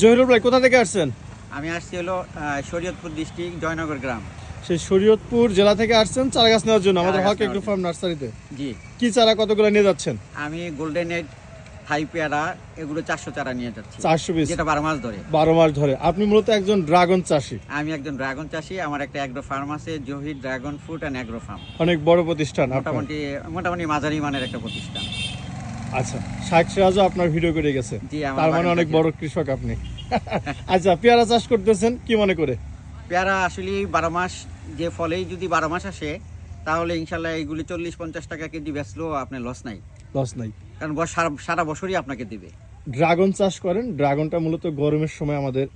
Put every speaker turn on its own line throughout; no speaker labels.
জহিরুল ভাই কোথা থেকে আসছেন?
আমি আসছি হলো শরীয়তপুর ডিস্ট্রিক্ট জয়নগর গ্রাম।
সেই শরীয়তপুর জেলা থেকে আসছেন চারা গাছ নেওয়ার জন্য আমাদের হক এগ্রো ফার্ম নার্সারিতে।
জি।
কি চারা কতগুলো নিয়ে যাচ্ছেন?
আমি গোল্ডেন এড থাই পেয়ারা এগুলো চারশো চারা নিয়ে যাচ্ছি।
চারশো পিস।
যেটা বারো মাস ধরে।
বারো মাস ধরে। আপনি মূলত একজন ড্রাগন চাষি।
আমি একজন ড্রাগন চাষি আমার একটা অ্যাগ্রো ফার্ম আছে Zahir dragon fruit and agro farm.
অনেক বড় প্রতিষ্ঠান
মোটামুটি মোটামুটি মাঝারি মানের একটা প্রতিষ্ঠান।
আচ্ছা শাক সিরাজও আপনার ভিডিও করে গেছে। তার মানে অনেক বড় কৃষক আপনি। আচ্ছা পেয়ারা চাষ করতেছেন কি মনে করে?
পেয়ারা আসলে বারো মাস যে ফলেই যদি বারো মাস আসে তাহলে ইনশাল্লাহ এইগুলি চল্লিশ পঞ্চাশ টাকা কেজি বেচলেও আপনার লস নাই।
লস নাই।
কারণ সারা বছরই আপনাকে দিবে।
ড্রাগন চাষ করেন ড্রাগনটা মূলত গরমের সময় আমাদের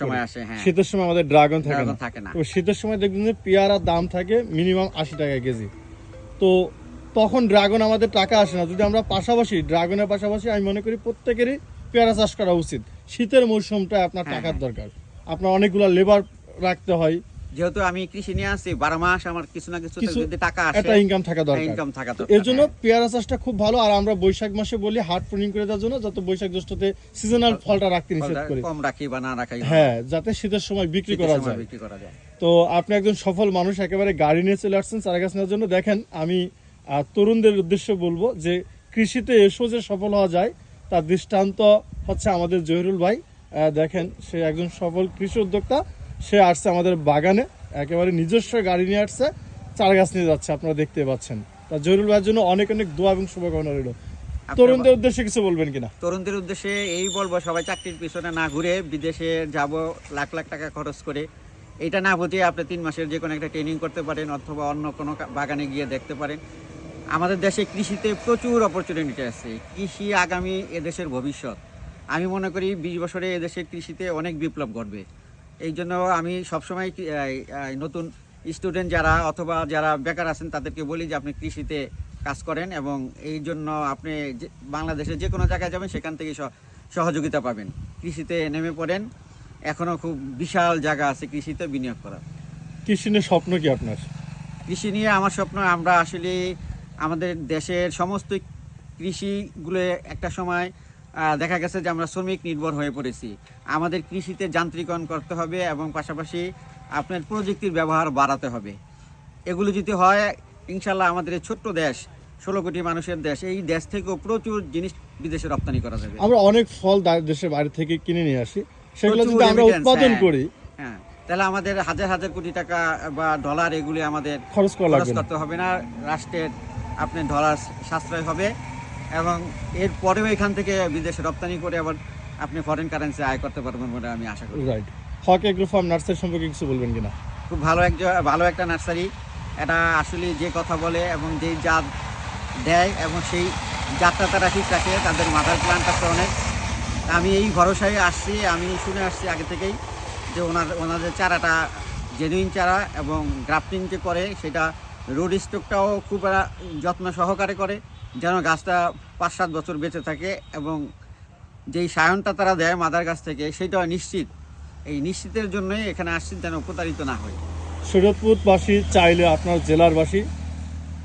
সময় আসে হ্যাঁ।
শীতের সময় আমাদের ড্রাগন থাকে না।
থাকে না।
তো শীতের সময় দেখবেন যে পেয়ারার দাম থাকে মিনিমাম আশি টাকা কেজি। তো তখন ড্রাগন আমাদের টাকা আসে না। যদি আমরা পাশাপাশি ড্রাগনের পাশাপাশি আমি মনে করি প্রত্যেকেরই পেয়ারা চাষ করা উচিত। শীতের মৌসুমটা আপনার
হ্যাঁ,
টাকার
হ্যাঁ।
দরকার। আপনার অনেকগুলো লেবার রাখতে হয়।
যেহেতু আমি কৃষি নিয়ে আসছি বারো মাস আমার কিছু না কিছু টাকা আসে
একটা ইনকাম থাকা দরকার।
ইনকাম থাকা
তো
দরকার,
এর জন্য
হ্যাঁ।
পেয়ারা চাষটা খুব ভালো আর আমরা বৈশাখ মাসে বলি হাট প্রুনিং করে দেওয়ার জন্য যাতে বৈশাখ জ্যৈষ্ঠতে সিজনাল ফলটা রাখতে নিষেধ করি।
কম রাখি বা না রাখাই
হ্যাঁ। যাতে শীতের সময় বিক্রি করা যায়।
বিক্রি করা যায়।
তো আপনি একজন সফল মানুষ একেবারে গাড়ি নিয়ে চলে আসছেন চারা গাছ নেওয়ার জন্য। দেখেন আমি আহ, তরুণদের উদ্দেশ্যে বলব যে কৃষিতে এসো যে সফল হওয়া যায় তার দৃষ্টান্ত হচ্ছে আমাদের জহিরুল ভাই। দেখেন সে একজন সফল কৃষি উদ্যোক্তা। সে আসছে আমাদের বাগানে একেবারে নিজস্ব গাড়ি নিয়ে আসছে চারা গাছ নিয়ে যাচ্ছে আপনারা দেখতে পাচ্ছেন। তা জহিরুল ভাইয়ের জন্য অনেক অনেক দোয়া এবং শুভকামনা রইল। তরুণদের উদ্দেশ্যে কিছু বলবেন কিনা?
তরুণদের উদ্দেশ্যে এই বলব সবাই চাকরির পিছনে না ঘুরে বিদেশে যাব লাখ লাখ টাকা খরচ করে। এটা না বুঝে আপনি তিন মাসের যে কোনো একটা ট্রেনিং করতে পারেন অথবা অন্য কোনো বাগানে গিয়ে দেখতে পারেন। আমাদের দেশে কৃষিতে প্রচুর অপরচুনিটি আছে। কৃষি আগামী এদেশের ভবিষ্যৎ। আমি মনে করি বিশ বছরে এদেশের কৃষিতে অনেক বিপ্লব ঘটবে। এই জন্য আমি সবসময় নতুন স্টুডেন্ট যারা অথবা যারা বেকার আছেন তাদেরকে বলি যে আপনি কৃষিতে কাজ করেন এবং এই জন্য আপনি যে- বাংলাদেশের যে কোনো জায়গায় যাবেন সেখান থেকে সহ- সহযোগিতা পাবেন। কৃষিতে নেমে পড়েন। এখনও খুব বিশাল জায়গা আছে কৃষিতে বিনিয়োগ করার।
কৃষি নিয়ে স্বপ্ন কি আপনার?
কৃষি নিয়ে আমার স্বপ্ন আমরা আসলে আমাদের দেশের সমস্ত কৃষিগুলো একটা সময় দেখা গেছে যে আমরা শ্রমিক নির্ভর হয়ে পড়েছি। আমাদের কৃষিতে যান্ত্রিকরণ করতে হবে এবং পাশাপাশি আপনার প্রযুক্তির ব্যবহার বাড়াতে হবে। এগুলো যদি হয় ইনশাল্লাহ আমাদের এই ছোট্ট দেশ ষোলো কোটি মানুষের দেশ এই দেশ থেকেও প্রচুর জিনিস বিদেশে রপ্তানি করা যাবে।
আমরা অনেক ফল দেশের বাইরে থেকে কিনে নিয়ে আসি। সেগুলো যদি আমরা উৎপাদন
হ্যাঁ।
করি।
হ্যাঁ। তাহলে আমাদের হাজার হাজার কোটি টাকা বা ডলার এগুলি আমাদের
খরচ
করতে হবে না। রাষ্ট্রের আপনি ডলার সাশ্রয় হবে এবং এর পরেও এখান থেকে বিদেশে রপ্তানি করে আবার আপনি ফরেন কারেন্সি আয় করতে পারবেন বলে আমি আশা করি।
Right Haque agro farm nursery সম্পর্কে কিছু বলবেন কিনা?
খুব ভালো এক ভালো একটা নার্সারি। এটা আসলে যে কথা বলে এবং যেই জাত দেয় এবং সেই জাতটা তারা ঠিক রাখে তাদের মাদার প্ল্যান্ট আছে অনেক। আমি এই ভরসায় আসছি আমি শুনে আসছি আগে থেকেই যে ওনার ওনাদের চারাটা জেনুইন চারা এবং গ্রাফটিং যে করে সেটা রোড স্টকটাও খুব যত্ন সহকারে করে যেন গাছটা পাঁচ সাত বছর বেঁচে থাকে এবং যেই সায়নটা তারা দেয় মাদার গাছ থেকে সেটা নিশ্চিত। এই নিশ্চিতের জন্যই এখানে আসছি যেন প্রতারিত না হয়।
শরীয়তপুরবাসী চাইলে আপনার জেলারবাসী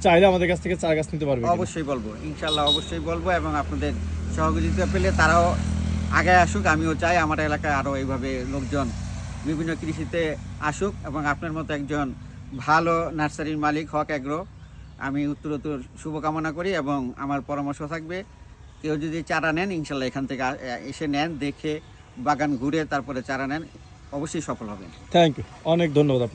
চাইলে আমাদের কাছ থেকে চারা গাছ নিতে পারবে
অবশ্যই বলব ইনশাল্লাহ অবশ্যই বলব এবং আপনাদের সহযোগিতা পেলে তারাও আগে আসুক আমিও চাই আমার এলাকায় আরও এইভাবে লোকজন বিভিন্ন কৃষিতে আসুক এবং আপনার মতো একজন ভালো নার্সারির মালিক হক অ্যাগ্রো। আমি উত্তর উত্তর শুভকামনা করি এবং আমার পরামর্শ থাকবে, কেউ যদি চারা নেন, ইনশাল্লাহ এখান থেকে এসে নেন, দেখে বাগান ঘুরে তারপরে চারা নেন, অবশ্যই সফল হবেন।
থ্যাংক ইউ অনেক ধন্যবাদ আপনার